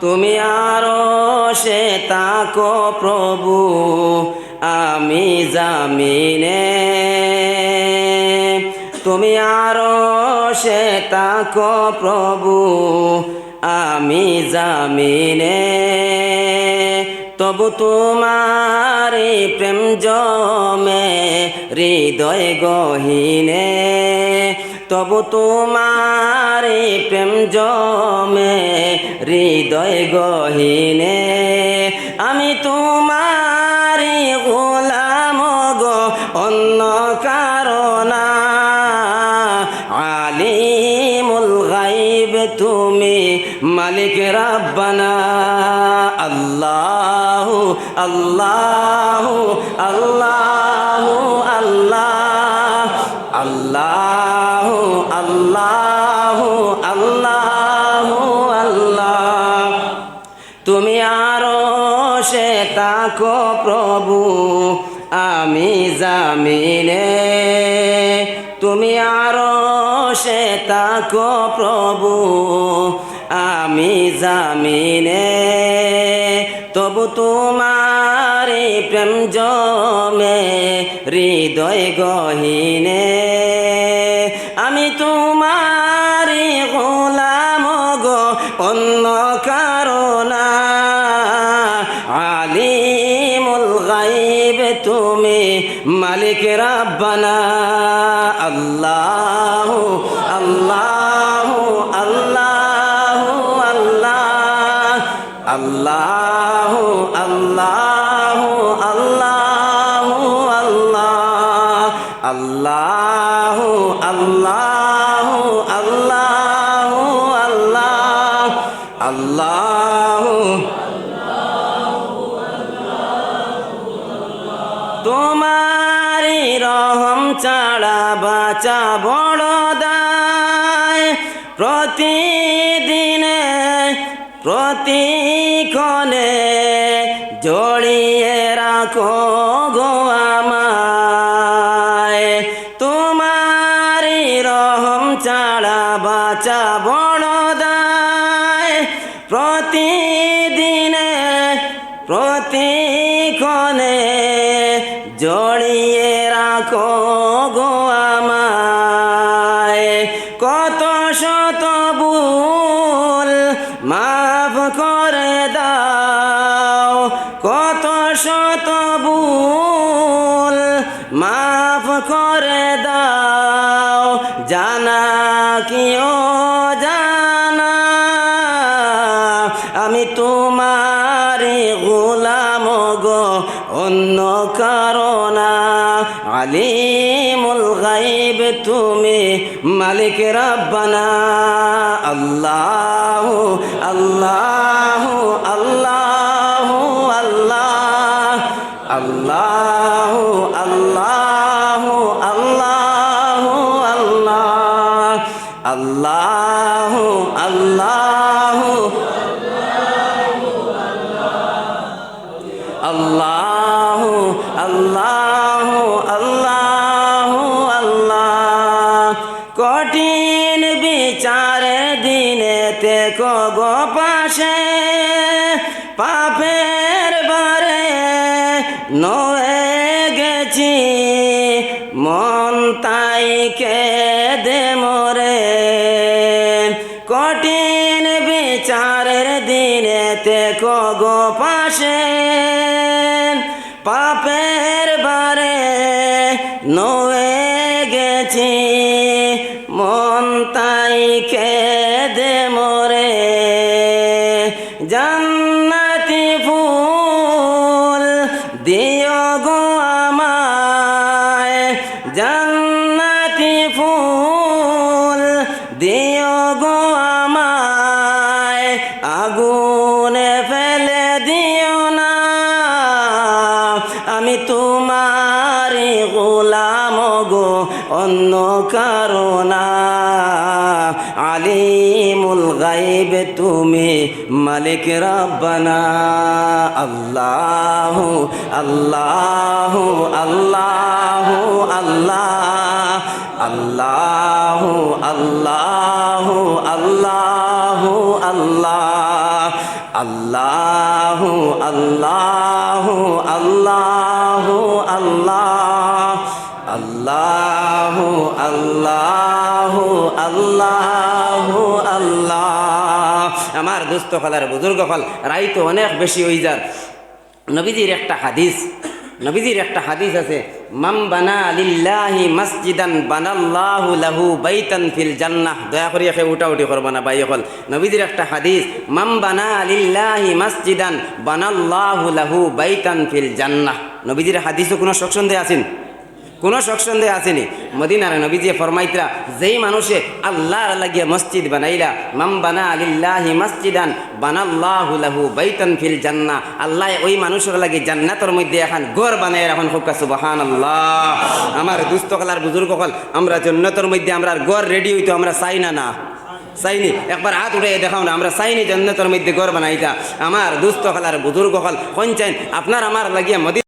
তুমি আরও সে তাকো প্রভু, আমি জামিনে। তুমি আরও সে তাকো প্রভু, আমি জামিনে। তবু তোমার প্রেম জমে, হৃদয় গহিনে। তবু তোমার প্রেম জমে, হৃদয় গহিনে। আমি তোমার গোলাম গো, অন্য কারণা আলিমুল গাইব তুমি মালিক রাব্বানা। আল্লাহ আল্লাহ আল্লাহ আল্লাহ আল্লাহ। আল্লাহ আল্লাহ আল্লাহ। তুমি আরও সে তাকো প্রভু, আমি জামিনে। তুমি আরও সে তাকো প্রভু, আমি জামিনে। তবু তোমার প্রেম জমে, হৃদয় গহিনে। তুমি মালিক রাব্বানা। আল্লাহ আল্লাহ আল্লাহ আল্লাহ। আল্লাহ আল্লাহ আল্লাহ আল্লাহ। আল্লাহ আল্লাহ আল্লাহ আল্লাহ। আল্লাহ তোমারি রহম ছাড়া বাঁচা বড় দায়। প্রতিদিনে, প্রতিক্ষণে জড়িয়ে রাখো গো আমায়। তোমারি রহম ছাড়া বাঁচা বড় দায়। প্রতিদিনে, প্রতিক্ষণে জড়িয়ে রাখো গো আমায়। কত শত ভুল মাফ করে দাও। কত শত ভুল মাফ করে দাও। জানা কিও অন্য কারণা। আলিমুল গাইব তুমি মালিক রাব্বানা। আল্লাহ আল্লাহ আল্লাহ আল্লাহ। আল্লাহ আল্লাহ আল্লাহ আল্লাহ। আল্লাহ আল্লাহ। আল্লাহ আল্লাহ আল্লাহ আল্লাহ। কঠিন বিচারের দিনেতে গো পাশে, পাপের বারে নয়ে গেছি, মন তাই দিনেতে গো পাশে, পাপের বারে নয়ে গেছি। মন তাই কে মরে, জান্নাতি ফুল দিও গো আমায়। জান্নাতি ফুল দিও অন্য কারণা আলিমুল গাইব তুমি মালিক রব্বানা। আল্লাহ আল্লাহ আল্লাহ আল্লাহ। আল্লাহ আল্লাহ আল্লাহ আল্লাহ। আল্লাহ আল্লাহ আল্লাহ আল্লাহ। আল্লাহ আল্লাহ আল্লাহ আল্লাহ। আমার দুস্থ ফলার বুজুর্গ ফল রাই তো অনেক বেশি হয়ে যার নবীজির একটা হাদিস, নবীজির একটা হাদিস আছে মাম বানা লিল্লাহি মসজিদান বানাল্লাহু লাহু বাইতান ফিল জান্নাহ। দয়া করে একে উঠা উঠি করবা না, ভাই হল নবীজির একটা হাদিস মাম বানা লিল্লাহি মসজিদান বানাল্লাহু লাহু বাইতান ফিল জান্নাহ। নবীজির হাদিসও কোনো সৎসন্দেহ আছেন? কোনো সৎসন্দেহ আসেনি। মদিনার নবীজি ফরমাইতরা, যেই মানুষে আল্লাহর লাগিয়ে মসজিদ বানাইলা মাম বানা আলিল্লাহি মসজিদান, বানাল্লাহু লাহু বাইতান ফিল জান্না আল্লাহ ওই মানুষের লাগে জান্নাতের মধ্যে এখন ঘর বানাই এখন খুব সুবহান আল্লাহ আমার দুস্থ কালার বুজুর্গ হল, আমরা জন্নতের মধ্যে আমরা গড় রেডি হইতো, আমরা চাই না। না চাইনি। একবার হাত উঠে দেখাও না, আমরা চাইনি জন্নতের মধ্যে গড় বানাইতা। আমার দুস্থ কালার বুজুর্গ হল কোন চাইন, আপনার আমার লাগিয়ে মদি